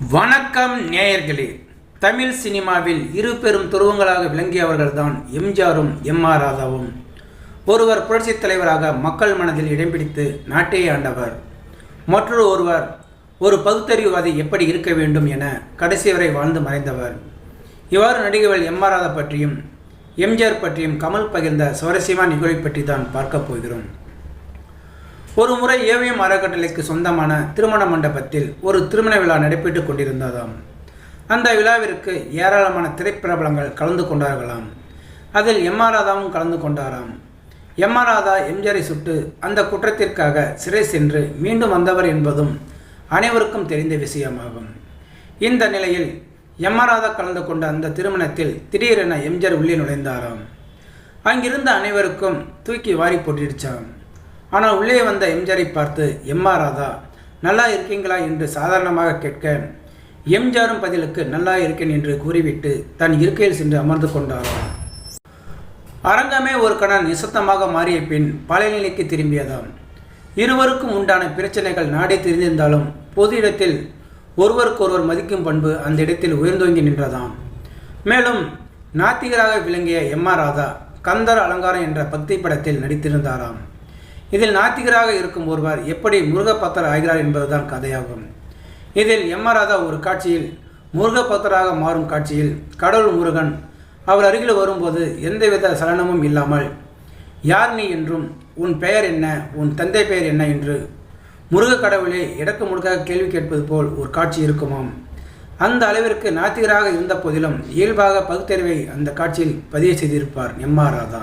வணக்கம் நேயர்களே. தமிழ் சினிமாவில் இரு பெரும் துருவங்களாக விளங்கியவர்கள்தான் எம்ஜிஆரும் எம் ஆர் ராதாவும். ஒருவர் புரட்சித் தலைவராக மக்கள் மனதில் இடம் பிடித்து நாட்டை ஆண்டவர். மற்றொரு ஒருவர் ஒரு பகுத்தறிவுவாதி எப்படி இருக்க வேண்டும் என கடைசி வரை வாழ்ந்து மறைந்தவர். இவ்வாறு நடிகர்கள் எம் ஆர் ராதா பற்றியும் எம்ஜிஆர் பற்றியும் கமல் பகிர்ந்த சுவாரஸ்யமான நிகழ்வை பற்றி தான் பார்க்கப் போகிறோம். ஒரு முறை ஏவிஎம் அறக்கட்டளைக்கு சொந்தமான திருமண மண்டபத்தில் ஒரு திருமண விழா நடைபெற்றுக் கொண்டிருந்ததாம். அந்த விழாவிற்கு ஏராளமான திரைப்பிரபலங்கள் கலந்து கொண்டார்களாம். அதில் எம் ஆர் ராதாவும் கலந்து கொண்டாராம். எம் ஆர் ராதா எம்ஜிஆரை சுட்டு அந்த குற்றத்திற்காக சிறை சென்று மீண்டும் வந்தவர் என்பதும் அனைவருக்கும் தெரிந்த விஷயமாகும். இந்த நிலையில் எம் ஆர் ராதா கலந்து கொண்ட அந்த திருமணத்தில் திடீரென எம்ஜிஆர் உள்ளே நுழைந்தாராம். அங்கிருந்த அனைவருக்கும் தூக்கி வாரி போட்டிடுச்சான் ஆனால் உள்ளே வந்த எம்ஜாரை பார்த்து எம்ஆர் ராதா நல்லா இருக்கீங்களா? என்று சாதாரணமாக கேட்க எம்ஜிஆரும் பதிலுக்கு நல்லா இருக்கேன் என்று கூறிவிட்டு தன் இருக்கையில் சென்று அமர்ந்து கொண்டாராம் அரங்கமே ஒரு கணன் நிசத்தமாக மாறிய பின் பழைய நிலைக்கு திரும்பியதாம். இருவருக்கும் உண்டான பிரச்சனைகள் நாடே தெரிந்திருந்தாலும் பொது இடத்தில் ஒருவருக்கொருவர் மதிக்கும் பண்பு அந்த இடத்தில் உயர்ந்தோங்கி நின்றதாம். மேலும் நாத்திகராக விளங்கிய எம் ஆர் ராதா கந்தர் அலங்காரம் என்ற பக்தி படத்தில் நடித்திருந்தாராம். இதில் நாத்திகராக இருக்கும் ஒருவர் எப்படி முருகப்பத்தர் ஆகிறார் என்பதுதான் கதையாகும். இதில் எம் ஆர் ராதா ஒரு காட்சியில் முருகப்பத்தராக மாறும் காட்சியில் கடவுள் முருகன் அவர் அருகில் வரும்போது எந்தவித சலனமும் இல்லாமல் யார் நீ என்றும்? உன் பெயர் என்ன? உன் தந்தை பெயர் என்ன? என்று முருக கடவுளே இடக்கு முழுக்காக கேள்வி கேட்பது போல் ஒரு காட்சி இருக்குமாம். அந்த அளவிற்கு நாத்திகராக இருந்த போதிலும் இயல்பாக பகுத்தறிவை அந்த காட்சியில் பதிவு செய்திருப்பார் எம் ஆர் ராதா.